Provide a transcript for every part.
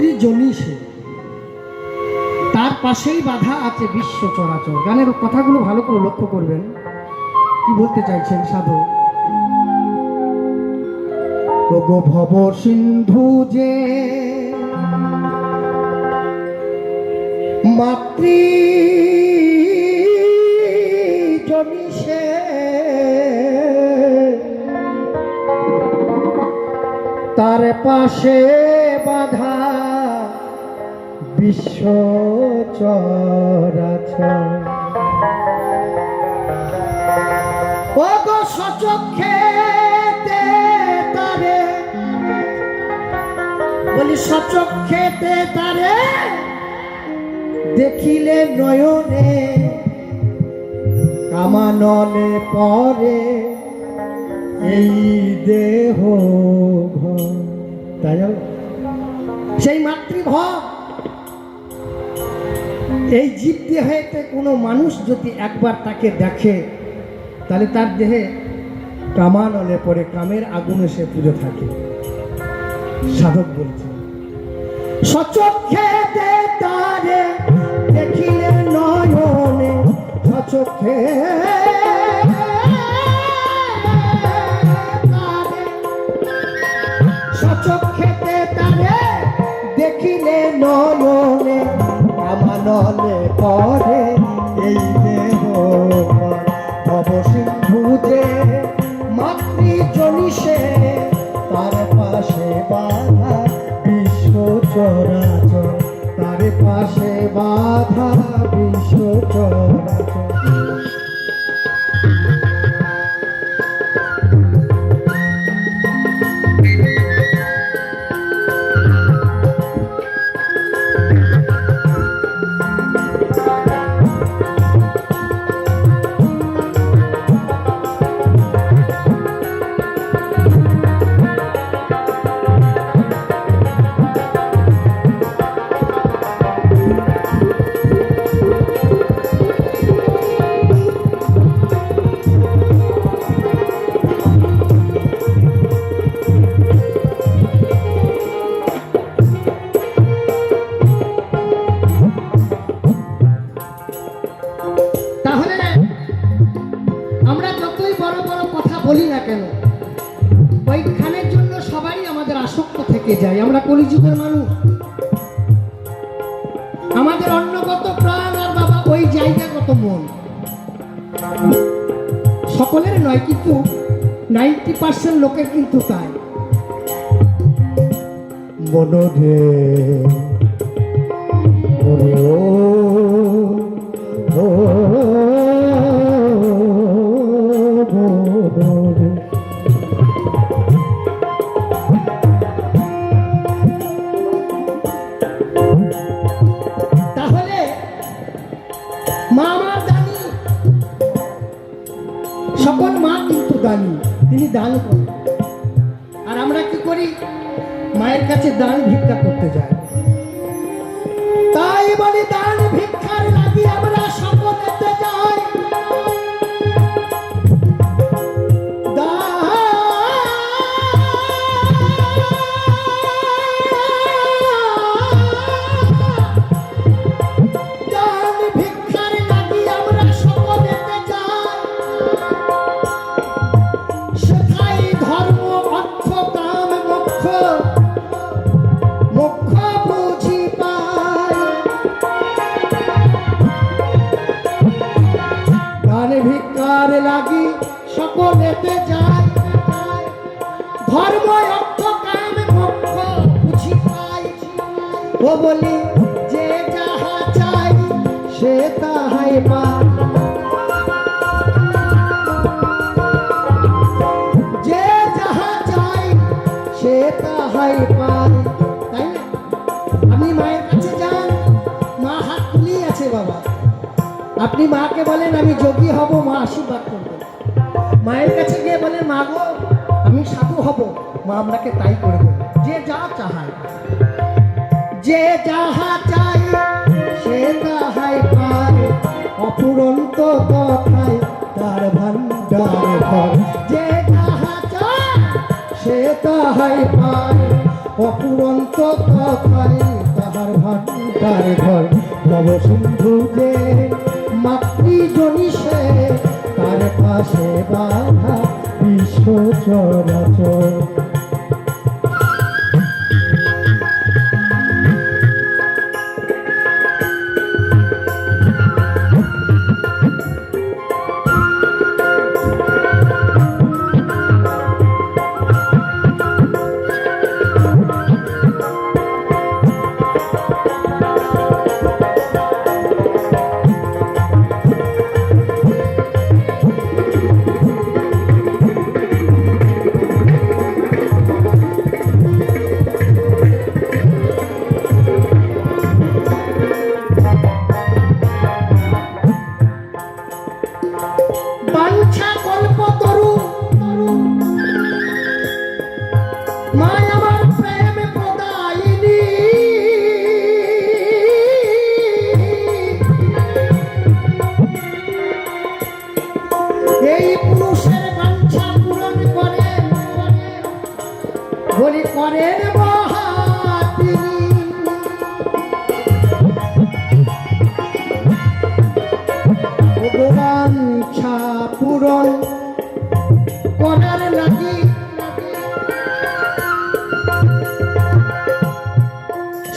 মাতৃজনী সে। তার পাশেই বাধা আছে বিশ্ব চরাচর। গানের কথাগুলো ভালো করে লক্ষ্য করবেন। কি বলতে চাইছেন সাধু? ভব সিন্ধু যে মাতৃ জনিষে তার পাশে বিশ্ব চরাচর সচক্ষে তারে। বলি সচক্ষেতে তারে। দেখিলে নয়নে কামাননে পরে। এই দেহ ঘর তাই সেই মাতৃভাব এই জীব দেহেতে কোনো মানুষ যদি একবার তাকে দেখে, তাহলে তার দেহে কামানলে পরে কামের আগুনে সে পুজো থাকে। সাধক বলছে সচক্ষে তারে, দেখিলে নয়নে সচক্ষে সচক্ষেতে তারে, দেখিলে নয়নে কামানলে পরে এই দেহ ভব সিন্ধুতে মাতৃ জনিষে তার পাশে বাধা বিশ্ব চরাচর, তার পাশে বাধা বিশ্ব চরাচর। মন সকলের নয় কিন্তু নাইনটি পার্সেন্ট লোকের কিন্তু তাই মনরে ওরে ও দানি তিনি দান করেন। আর আমরা কি করি? মায়ের কাছে দান ভিক্ষা করতে যাই। তাই বলি দান ভিক্ষার যায় ধর্ম কাম মোক্ষ, বুঝি পায় ও বলি, যে যাহা চাই সে তাহাই পায়। যে যাহা চাই সে তাহাই পায়। তাই না? আপনি মায়ের মা হাত আছে বাবা। আপনি মাকে বলেন, আমি যোগী হব, মা আশীর্বাদ করবে মায়ের কাছে গিয়ে বলেন মা গো, আমি সাধু হব, মা আপনাকে তাই করে দেবে। যে যা চাহায়, যে যাহা চাই সে তাহাই পায়। অপুরন্ত কথায় তার ভান্ডার ভর যে যাহা চায়, সে তাহাই পায়। অপুরন্ত কথায় তাহার ভান্ডার ঘর। ভব সিন্ধু যে সে তার বাধা বিশ্ব চরাচর।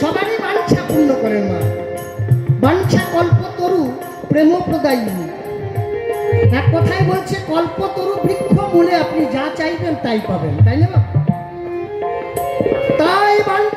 সবারই বাঞ্ছা পূর্ণ করেন মা। বাঞ্ছা কল্পতরু প্রেম প্রদায়িনী এক কথায় বলছে কল্পতরু বৃক্ষ মূলে আপনি যা চাইবেন তাই পাবেন, তাই না তাই বাঞ্ছা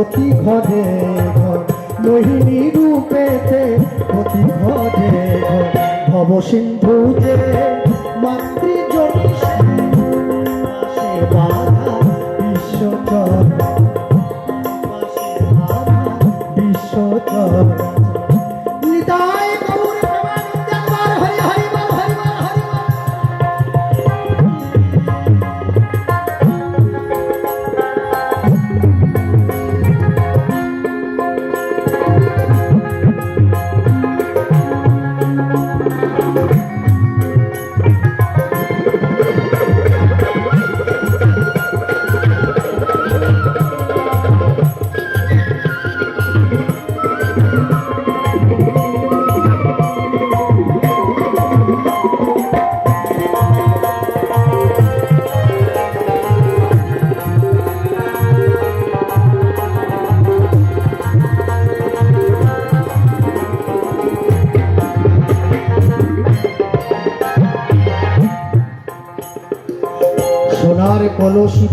প্রতি ঘরে ঘর মোহিনী রূপেতে অতি ঘরে ঘর। ভব সিন্ধু যে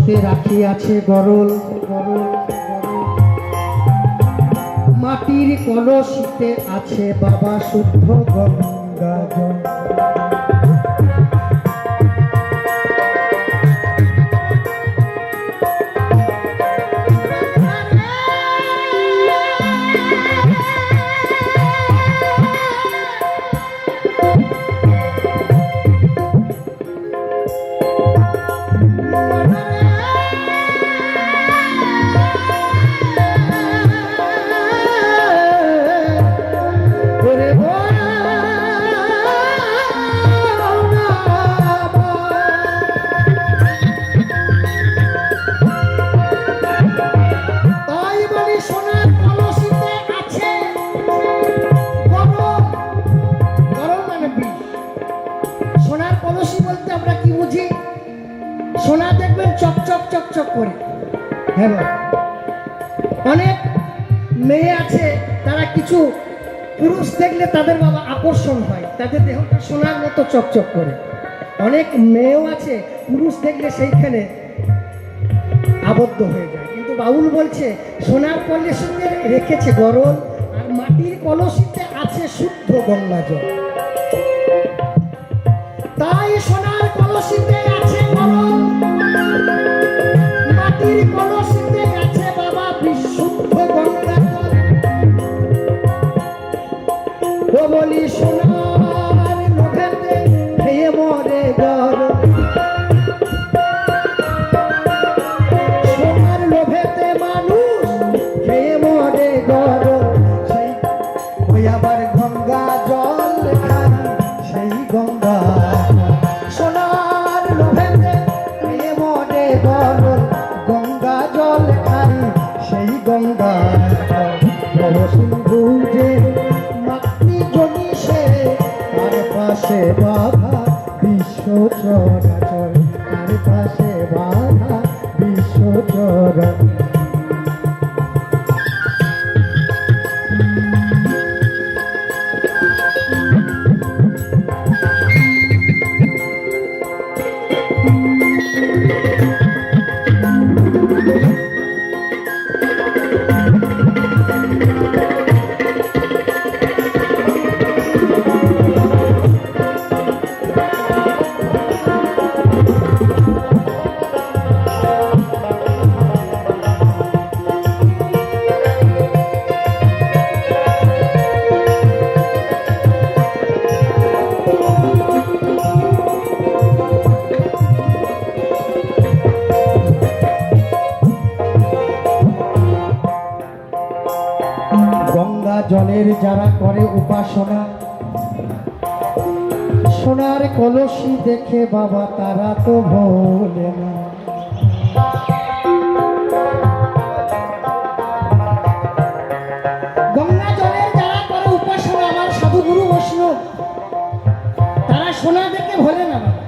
গরল গরল গরল। মাটির কলসিতে আছে বাবা শুদ্ধ গঙ্গা সোনা দেখবেন চকচক চকচক করে। হ্যাঁ অনেক মেয়ে আছে, তারা কিছু পুরুষ দেখলে তাদের বাবা আকর্ষণ হয়, তাদের দেহটা সোনার মতো চকচক করে। অনেক মেয়েও আছে, পুরুষ দেখলে সেইখানে আবদ্ধ হয়ে যায়। কিন্তু বাউল বলছে, সোনার কলসিতে রেখেছে গরম আর মাটির কলসিতে আছে শুদ্ধ গঙ্গা জল তাই সোনার কলসিতে কমলি শুন। বিশ্ব যারা করে উপাসনা, সোনার কলসি দেখে বাবা তারা তো ভোলে না সোনা দেখে ভোলে না বাবা।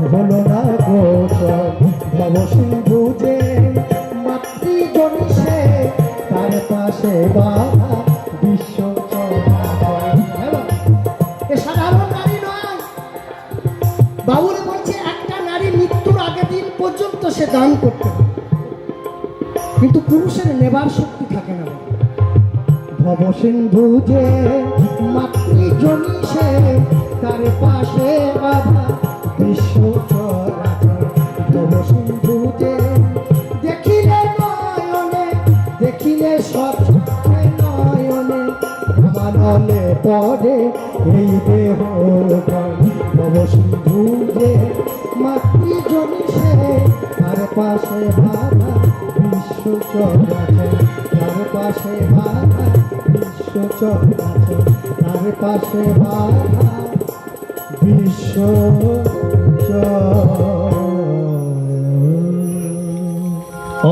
হলো না গোচর। ভব সিন্ধু যে সে, তার পাশে বাধা বিশ্ব চরাচর। সাধারণ বলছে, একটা নারী মৃত্যুর আগের দিন পর্যন্ত সে দান করতে কিন্তু পুরুষের নেবার শক্তি থাকে না। ভব সিন্ধু যে মাতৃজনী সে, তার পাশে বাধা ভব নয়নে পড়ে এই দেহ ভব সিন্ধু যে মাতৃজনী সে তার পাশে বাধা বিশ্ব চরাচর তার পাশে বাধা বিশ্ব চরাচর তার পাশে চরাচর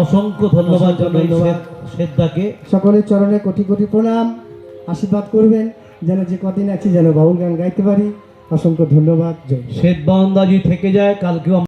অসংখ্য ধন্যবাদ ধন্যবাদ। শ্বেতদাকে। সকলের চরণে কোটি কোটি প্রণাম। আশীর্বাদ করবেন যেন যে কদিন আছি যেন বাউল গান গাইতে পারি। অসংখ্য ধন্যবাদ। জয় শ্বেত বাউন্দাজি থেকে যায় কালকেও